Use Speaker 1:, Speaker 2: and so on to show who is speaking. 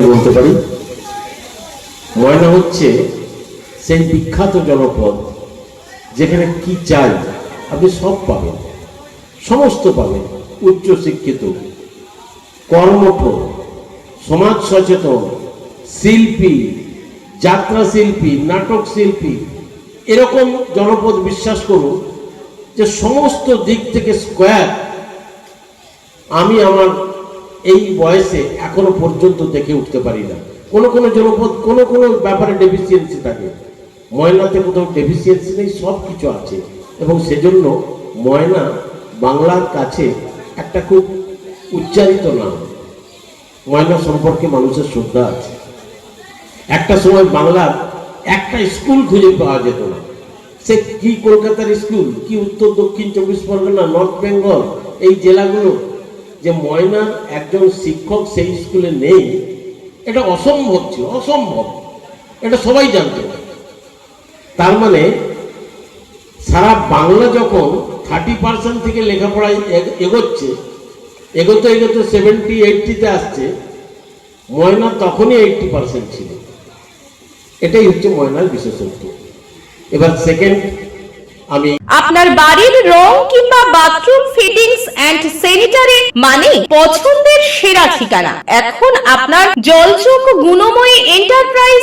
Speaker 1: বলতে পারি। ময়না হচ্ছে সেই বিখ্যাত জনপদ যেখানে কি চাই আপনি সব পাবেন, সমস্ত পাবেন, উচ্চ শিক্ষিত কর্মঠ সমাজ সচেতন, শিল্পী, যাত্রা শিল্পী, নাটক শিল্পী, এরকম জনপদ বিশ্বাস করুন যে সমস্ত দিক থেকে স্কোয়ার আমি আমার এই বয়সে এখনও পর্যন্ত দেখে উঠতে পারি না। কোনো কোনো জনপদ, কোনো কোনো ব্যাপারে ডেফিসিয়েন্সি থাকে। ময়নাতে কোথাও ডেফিসিয়েন্সি নেই সব কিছু আছে। এবং সেজন্য ময়না বাংলার কাছে একটা খুব উচ্চারিত নাম। ময়না সম্পর্কে মানুষের শ্রদ্ধা আছে। একটা সময় বাংলার একটা স্কুল খুঁজে পাওয়া যেত না। সে কি কলকাতার স্কুল, কি উত্তর দক্ষিণ চব্বিশ পরগনা, নর্থ বেঙ্গল, এই জেলাগুলো যে ময়না একজন শিক্ষক সেই স্কুলে নেই, এটা অসম্ভব ছিল, অসম্ভব। এটা সবাই জানতো। তার মানে সারা বাংলা যখন থার্টি পার্সেন্ট থেকে লেখাপড়ায় এগ- এগোচ্ছে, এগোতে এগোতে সেভেন্টি এইটটিতে আসছে, ময়না তখনই এইটটি পার্সেন্ট ছিল। এটাই হচ্ছে ময়নার বিশেষত্ব। এবার সেকেন্ড আমি
Speaker 2: আপনার বাড়ির রং কিংবা বাথরুম ফিটিংস এন্ড স্যানিটারি মানে পছন্দের সেরা ঠিকানা। এখন আপনার জলচোখ গুণময়ী এন্টারপ্রাইজ